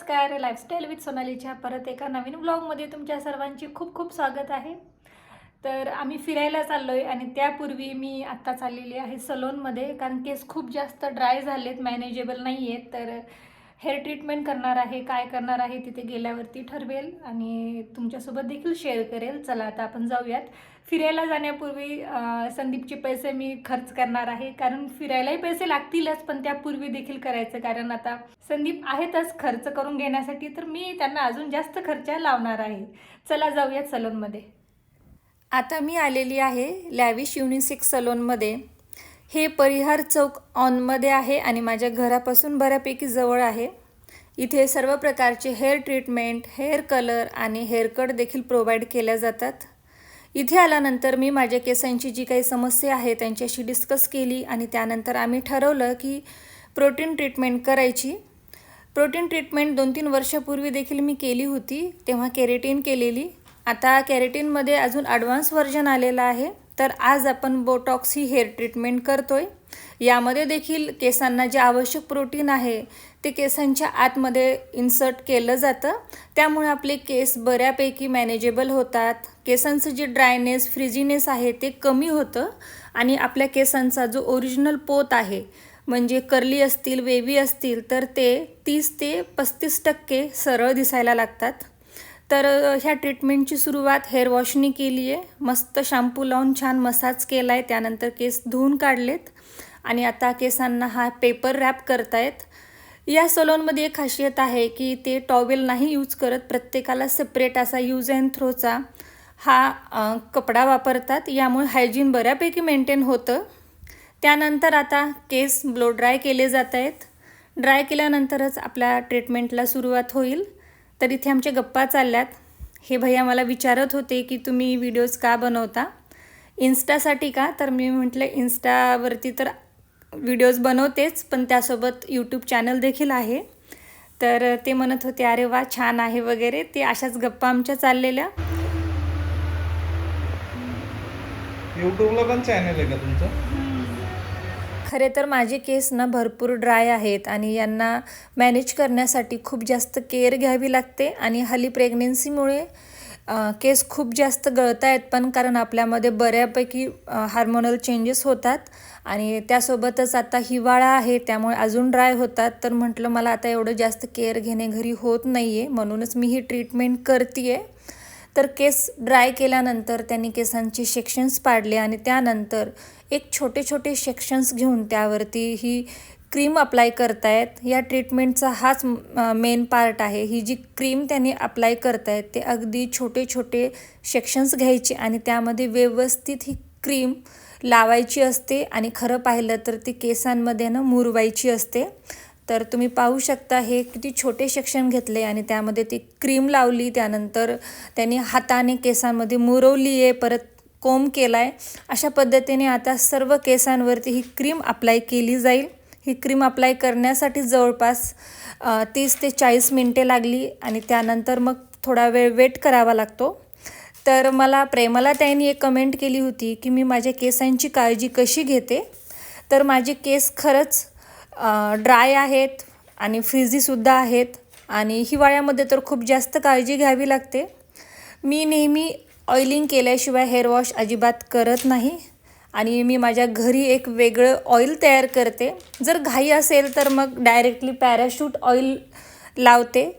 नमस्कार lifestyle with सोनालीच्या परत एका नवीन ब्लॉगमध्ये तुमच्या सर्वांची खूप खूप स्वागत आहे. तर आम्ही फिरायला चाललो आहे आणि त्यापूर्वी मी आत्ता चाललेली आहे सलोनमध्ये कारण केस खूप जास्त ड्राय झालेत मॅनेजेबल नाही आहेत तर हेअर ट्रीटमेंट करणार आहे काय करणार आहे तिथे गेल्यावरती ठरवेल आणि तुमच्यासोबत देखील शेअर करेल. चला आता आपण जाऊयात. फिरायला जाण्यापूर्वी संदीपचे पैसे मी खर्च करणार आहे. कारण फिरायलाही पैसे लागतीलच पण त्यापूर्वी देखील करायचं. कारण आता संदीप आहेतच खर्च करून घेण्यासाठी तर मी त्यांना अजून जास्त खर्च लावणार आहे. चला जाऊयात सलोनमध्ये. आता मी आलेली आहे लॅविश युनिसेक्स सलोनमध्ये. हे परिहार चौक ऑनमध्ये आहे आणि माझ्या घरापासून बऱ्यापैकी जवळ आहे. इथे सर्व प्रकारचे हेअर ट्रीटमेंट हेअर कलर आणि हेअर कट देखील प्रोव्हाइड केल्या जातात. इथे आल्यानंतर मी माझ्या केसांची जी काही समस्या आहे त्यांच्याशी डिस्कस केली आणि त्यानंतर आम्ही ठरवलं की प्रोटीन ट्रीटमेंट करायची. प्रोटीन ट्रीटमेंट दोन तीन वर्षापूर्वी देखील मी केली होती तेव्हा केरेटीन केलेली. आता कॅरेटीनमध्ये अजून ॲडव्हान्स व्हर्जन आलेलं आहे तर आज आपण बोटॉक्स ही हेअर ट्रीटमेंट करतोय. यामध्ये देखील केसांना जे आवश्यक प्रोटीन आहे ते केसांच्या आतमध्ये इन्सर्ट केलं जातं. त्यामुळे आपले केस बऱ्यापैकी मॅनेजेबल होतात. केसांचं जे ड्रायनेस फ्रिजीनेस आहे ते कमी होतं. आणि आपल्या केसांचा जो ओरिजिनल पोत आहे म्हणजे कर्ली असतील वेवी असतील तर ते तीस ते पस्तीस टक्के सरळ दिसायला लागतात. तर ह्या ट्रीटमेंटची सुरुवात हेअर वॉशनी केली आहे. मस्त शॅम्पू लावून छान मसाज केला आहे त्यानंतर केस धुवून काढलेत. आणि आता केसांना हा पेपर रॅप करतायत. या सलोनमध्ये एक खासियत आहे की ते टॉवेल नाही यूज करत. प्रत्येकाला सेपरेट असा यूज अँड थ्रोचा हा कपडा वापरतात. यामुळे हायजीन बऱ्यापैकी मेंटेन होतं. त्यानंतर आता केस ब्लो ड्राय केले जात आहेत ड्राय केल्यानंतरच आपल्या ट्रीटमेंटला सुरुवात होईल. तर इथे आमच्या गप्पा चालल्यात. हे भैया मला विचारत होते की तुम्ही व्हिडिओज का बनवता? इन्स्टासाठी का? तर मी म्हटलं इन्स्टावरती तर व्हिडिओज बनवतेच पण त्यासोबत यूट्यूब चॅनल देखील आहे. तर ते म्हणत होते अरे वा छान आहे वगैरे. ते अशाच गप्पा आमच्या चाललेल्या. यूट्यूबला पण चॅनल आहे का तुमचं? खरे तर माझे केस ना भरपूर ड्राय आहेत आणि यांना मॅनेज करण्यासाठी खूप जास्त केअर घ्यावी लागते आणि हल्ली प्रेग्नेन्सीमुळे केस खूप जास्त गळत आहेत पण कारण आपल्यामध्ये बऱ्यापैकी हार्मोनल चेंजेस होतात आणि त्यासोबतच आता हिवाळा आहे त्यामुळे अजून ड्राय होतात. तर म्हटलं मला आता एवढं जास्त केअर घेणे घरी होत नाही आहे म्हणूनच मी ही ट्रीटमेंट करते आहे तर केस ड्राय केल्यानंतर त्यांनी केसांचे सेक्शन्स पाडले आणि त्यानंतर एक छोटे छोटे सेक्शन्स घेऊन त्यावरती ही क्रीम अप्लाय करतायत. या ट्रीटमेंटचा हाच मेन पार्ट आहे. ही जी क्रीम त्यांनी अप्लाय करतायत ते अगदी छोटे छोटे सेक्शन्स घ्यायचे आणि त्यामध्ये व्यवस्थित ही क्रीम लावायची असते आणि खरं पाहिलं तर ती केसांमध्ये ना मुरवायची असते. तर तुम्ही पाहू शकता हे किती छोटे सेक्शन घेतले आणि त्यामध्ये ती क्रीम लावली त्यानंतर त्यांनी हाताने केसांमध्ये मुरवली आहे परत कोंब केला आहे अशा पद्धतीने आता सर्व केसांवरती ही क्रीम अप्लाय केली जाईल. ही क्रीम अप्लाय करण्यासाठी जवळपास तीस ते चाळीस मिनटे लागली आणि त्यानंतर मग थोडा वेळ वेट करावा लागतो. तर मला प्रेमाला त्यांनी एक कमेंट केली होती की मी माझ्या केसांची काळजी कशी घेते? तर माझे केस खरंच ड्राय आहेत आणि फ्रिझीसुद्धा आहेत. आणि हिवाळ्यामध्ये तर खूप जास्त काळजी घ्यावी लागते. मी नेहमी ऑइलिंग केल्याशिवाय हेअर वॉश अजिबात करत नाही. आणि मी माझ्या घरी एक वेगळं ऑइल तयार करते. जर घाई असेल तर मग डायरेक्टली पॅराशूट ऑइल लावते.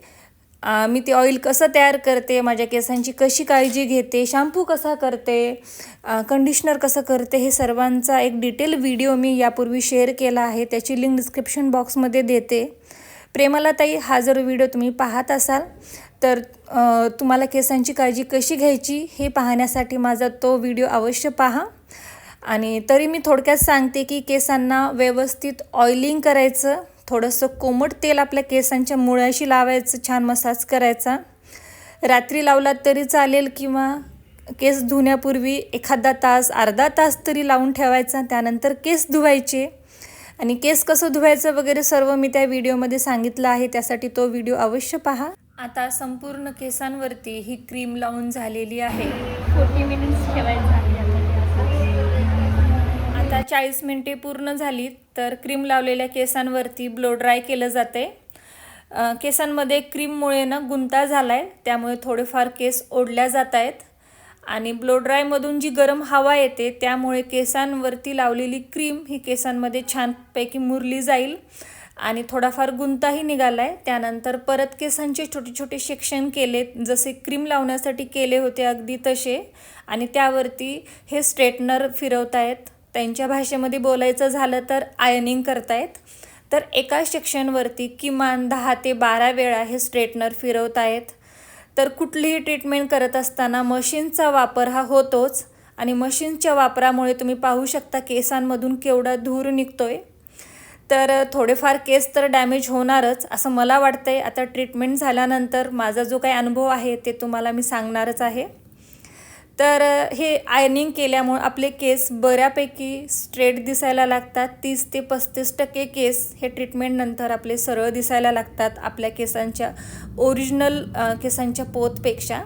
मी ते ऑइल कसं तयार करते माझ्या केसांची कशी काळजी घेते शॅम्पू कसा करते कंडिशनर कसं करते हे सर्वांचा एक डिटेल व्हिडिओ मी यापूर्वी शेअर केला आहे. त्याची लिंक डिस्क्रिप्शन बॉक्समध्ये देते. प्रेमाला ताई हा जर व्हिडिओ तुम्ही पाहत असाल तर तुम्हाला केसांची काळजी कशी घ्यायची हे पाहण्यासाठी माझा तो व्हिडिओ अवश्य पहा. आणि तरी मी थोडक्यात सांगते की केसांना व्यवस्थित ऑइलिंग करायचं थोडंसं कोमट तेल आपल्या केसांच्या मुळाशी लावायचं छान मसाज करायचा. रात्री लावलात तरी चालेल किंवा केस धुण्यापूर्वी एखादा तास अर्धा तास तरी लावून ठेवायचा त्यानंतर केस धुवायचे. आणि केस कसं धुवायचं वगैरे सर्व मी त्या व्हिडिओमध्ये सांगितलं आहे त्यासाठी तो व्हिडिओ अवश्य पहा. आता संपूर्ण केसांवरती ही क्रीम लावून झालेली आहे. फोर्टी मिनिट्स ठेवायचं आता चाळीस मिनटे पूर्ण झाली तर क्रीम लावलेल्या केसांवरती ब्लो ड्राय केलं जाते केसांमध्ये क्रीममुळे ना गुंता झाला आहे त्यामुळे थोडेफार केस ओढल्या जात आहेत. आणि ब्लो ड्रायमधून जी गरम हवा येते त्यामुळे केसांवरती लावलेली क्रीम ही केसांमध्ये छानपैकी मुरली जाईल आणि थोडाफार गुंताही निघाला आहे त्यानंतर परत केसांचे छोटे छोटे सेक्शन केले जसे क्रीम लावण्यासाठी केले होते अगदी तसे. आणि त्यावरती हे स्ट्रेटनर फिरवतायत. त्यांच्या भाषेमध्ये बोलायचं झालं तर आयनिंग करतायत. तर एका सेक्शनवरती किमान दहा ते बारा वेळा हे स्ट्रेटनर फिरवत आहेत तर कुठलीही ट्रीटमेंट करत असताना मशीनचा वापर हा होतोच आणि मशीनच्या वापरामुळे तुम्ही पाहू शकता केसांमधून केवढा धूर निघतोय. तर थोडेफार केस तर डॅमेज होणारच असं मला वाटतंय. आता ट्रीटमेंट झाल्यानंतर माझा जो काही अनुभव आहे ते तुम्हाला मी सांगणारच आहे. तर हे आयनिंग केल्यामुळे आपले केस बऱ्यापैकी स्ट्रेट दिसायला लागतात. तीस ते पस्तीस टक्के केस हे ट्रीटमेंटनंतर आपले सरळ दिसायला लागतात आपल्या केसांच्या ओरिजिनल केसांच्या पोतपेक्षा.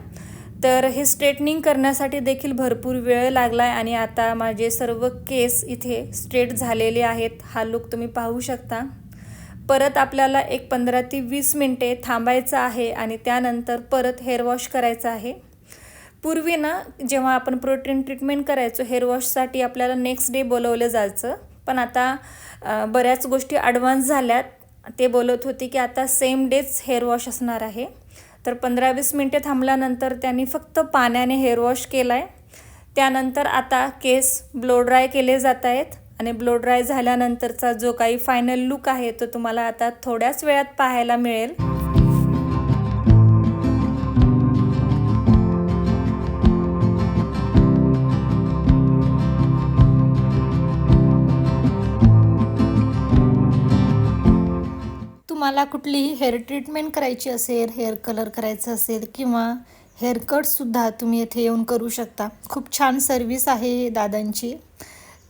तर हे स्ट्रेटनिंग करण्यासाठी देखील भरपूर वेळ लागला आहे आणि आता माझे सर्व केस इथे स्ट्रेट झालेले आहेत. हा लुक तुम्ही पाहू शकता. परत आपल्याला एक पंधरा ते वीस मिनटे थांबायचं आहे आणि त्यानंतर परत हेअर वॉश करायचं आहे. पूर्वी ना जेव्हा आपण प्रोटीन ट्रीटमेंट करायचो हेअर वॉशसाठी आपल्याला नेक्स्ट डे बोलवलं जायचं. पण आता बऱ्याच गोष्टी ॲडव्हान्स झाल्यात. ते बोलत होते की आता सेम डेच हेअर वॉश असणार आहे. तर पंधरा वीस मिनटे थांबल्यानंतर त्यांनी फक्त पाण्याने हेअर वॉश केला आहे त्यानंतर आता केस ब्लो ड्राय केले जात आहेत. आणि ब्लो ड्राय झाल्यानंतरचा जो काही फायनल लुक आहे तो तुम्हाला आता थोड्याच वेळात पाहायला मिळेल. तुम्हाला कुठलीही हेअर ट्रीटमेंट करायची असेल हेअर कलर करायचं असेल किंवा हेअरकटसुद्धा तुम्ही येथे येऊन करू शकता. खूप छान सर्विस आहे दादांची.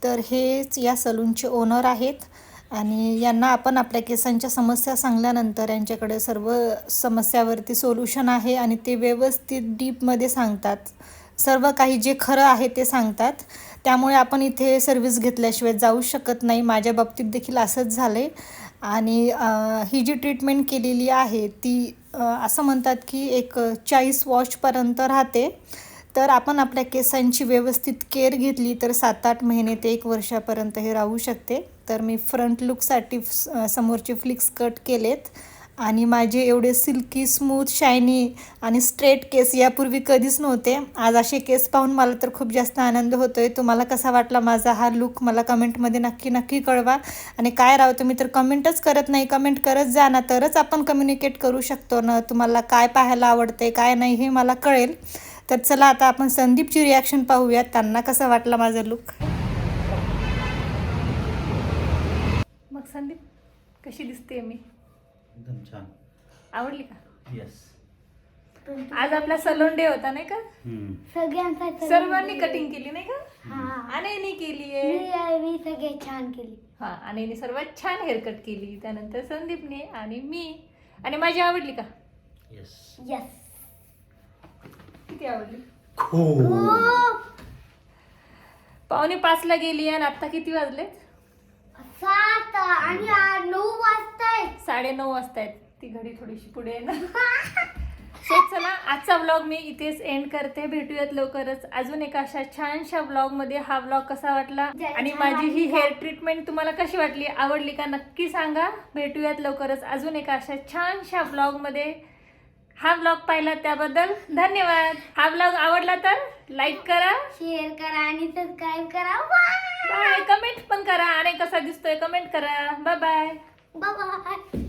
तर हेच या सलूनचे ओनर आहेत आणि यांना आपण आपल्या केसांच्या समस्या सांगल्यानंतर यांच्याकडे सर्व समस्यावरती सोल्युशन आहे आणि ते व्यवस्थित डीपमध्ये सांगतात. सर्व काही जे खरं आहे ते सांगतात. त्यामुळे आपण इथे सर्विस घेतल्याशिवाय जाऊ शकत नाही. माझ्या बाबतीत देखील असंच झालं आहे आणि ही जी ट्रीटमेंट केलेली आहे ती असं म्हणतात की एक चाळीस वॉशपर्यंत राहते. तर आपण आपल्या केसांची व्यवस्थित केअर घेतली तर सात आठ महिने ते एक वर्षापर्यंत हे राहू शकते. तर मी फ्रंट लुकसाठी समोरचे फ्लिक्स कट केलेत. आणि माझे एवढे सिल्की स्मूथ शायनी आणि स्ट्रेट केस यापूर्वी कधीच नव्हते. आज असे केस पाहून मला तर खूप जास्त आनंद होतो आहे तुम्हाला कसा वाटला माझा हा लुक मला कमेंटमध्ये नक्की नक्की कळवा. आणि काय राव तुम्ही तर कमेंटच करत नाही. कमेंट करत जा ना तरच आपण कम्युनिकेट करू शकतो ना. तुम्हाला काय पाहायला आवडते काय नाही हे मला कळेल. तर चला आता आपण संदीपची रिॲक्शन पाहूयात. त्यांना कसा वाटला माझा लुक मग संदीप कशी दिसते मी? एकदम छान. आवडली का? येस आज आपला सलोन डे होता नाही का? सगळ्यांसाठी सर्वांनी कटिंग केली नाही का? हा. अनेनी केली आहे. मी सगळे छान केली. हा अनेनी सर्वात छान हेअरकट केली. त्यानंतर संदीपने आणि मी. आणि माझी आवडली का? येस यस किती आवडली? खूप. पावणे पाचला गेली आणि आता किती वाजले सात आणि आ- नऊ वाजताय साडे नऊ वाजता आहेत. ती घडी थोडीशी पुढे आहे ना. सो चला आजचा व्लॉग मी इथेच एंड करते. भेटूयात लवकरच. अजून एका अशा छानशा व्लॉगमध्ये हा व्लॉग कसा वाटला? जय आणि छान माझी ही वाटली का? हेअर ट्रीटमेंट तुम्हाला कशी वाटली? आवडली का नक्की सांगा. भेटूयात लवकरच. अजून एका अशा छानशा व्लॉगमध्ये. हा व्लॉग पाहिला त्याबद्दल धन्यवाद. हा व्लॉग आवडला तर लाईक करा. शेअर करा आणि सबस्क्राईब करा. बाय बाय कमेंट पण करा आणि कसा दिसतोय कमेंट करा. Bye bye bye